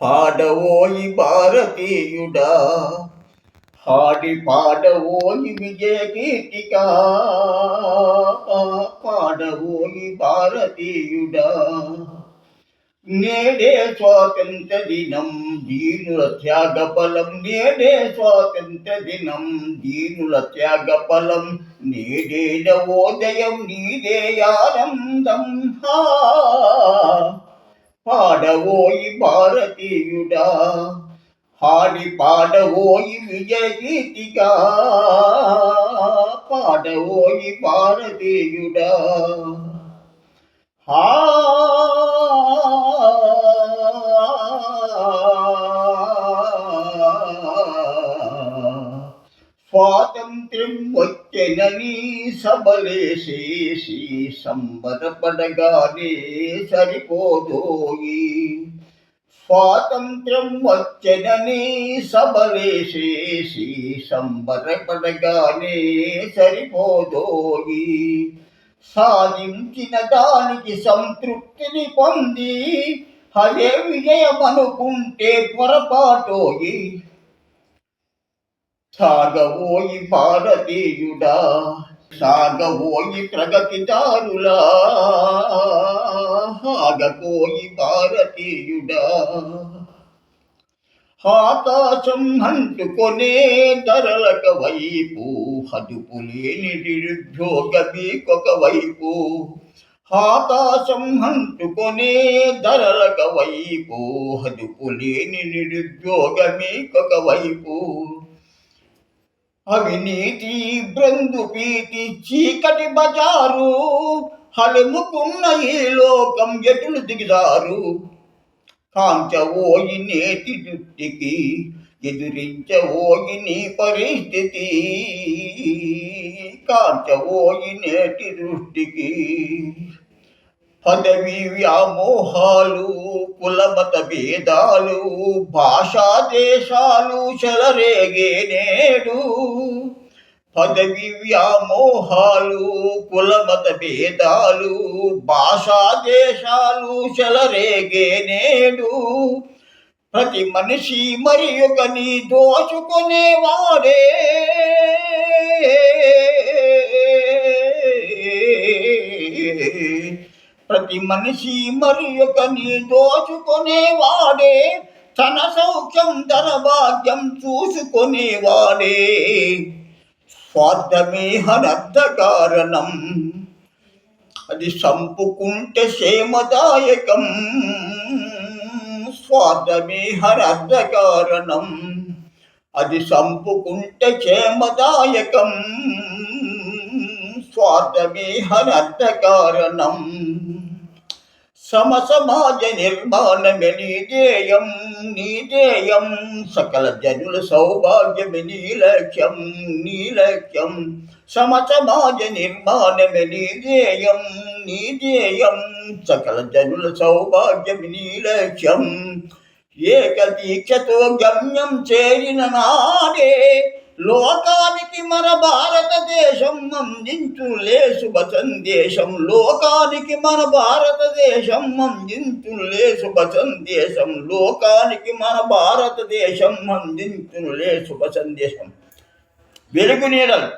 పాడవోయి భారతీయుడా హాడి పాడవోయి విజయ కీర్తికా పాడవోయి భారతీయుడా. నేడే స్వాతంత్ర దినం దీనుల త్యాగ ఫలం నేడే స్వాతంత్ర దినం దీనుల త్యాగ ఫలం నేడే నవోదయం నీదే ఆనందం. హా! పాడవోయి భారతీయుడా హాడి పాడవోయి విజయగీతిగా పాడవోయి భారతీయుడా హా స్వాతంత్ర్యం వచ్చెనని సబలేసేసి సంబరపడగానే సరిపోదోయి. స్వాతంత్ర్యం వచ్చెనని సబలేసేసి సంబరపడగానే సరిపోదోయి. సాధించిన దానికి సంతృప్తిని పొంది హరే విజయమనుకుంటే పొరపాటోయి. సాగవోయి భారతీయుడా సాగవోయి ప్రగతిదారులా సాగపోయి భారతీయుడా ఆకాశం అంటుకొనే ధరలక వైపు హదుపు లేని నిరుద్యోగ మీకొక వైపు ఆకాశం అంటుకొనే ధరలక వైపు హదుపు లేని నిరుద్యోగ మీకొక వైపు. అవినీతి బ్రందు పీతి చీకటి బజారు హలుముకున్న ఈ లోకం ఎటులు దిగిదారు? కాంచవోయి నేటి దృష్టికి ఎదురించవోయి నీ పరిస్థితి. కాంచవోయి నేటి దృష్టికి పదవి వ్యామోహాలు కులమత భేదాలు భాషా దేశాలు చెలరేగే నేడు. పదవి వ్యామోహాలు కులమత భేదాలు భాషా దేశాలు చెలరేగే నేడు. ప్రతి మనిషి మరి ఒక నీ దోచుకునేవాడే ప్రతి మనిషి మరి ఒక నీ దోచుకునేవాడే తన సౌఖ్యం ధనభాగ్యం చూసుకునేవాడే స్వార్థమే హనర్థ కారణం. అది సంపుకుంటే క్షేమదాయకం. స్వార్థమే హనర్థ కారణం. అది సంపుకుంటే క్షేమదాయకం. స్వార్థమే హనర్థ కారణం. సమ సమాజ నిర్మాణమే నీ ధ్యేయం నీ ధ్యేయం సకల జనుల సౌభాగ్యమే నీ లక్ష్యం నీ లక్ష్యం సమ సమాజ నిర్మాణమే నీ ధ్యేయం నీ ధ్యేయం సకల జనుల సౌభాగ్యమే నీ లక్ష్యం ఏక దీక్షతో గమ్యం చేరిన నాడే లోకానికి మన భారతదేశం అందించులే లేశుభ సందేశం లోకానికి మన భారతదేశం అందించులే లేశుభ సందేశం లోకానికి మన భారతదేశం అందించులే లేశుభ సందేశం వెలుగు నీడలు.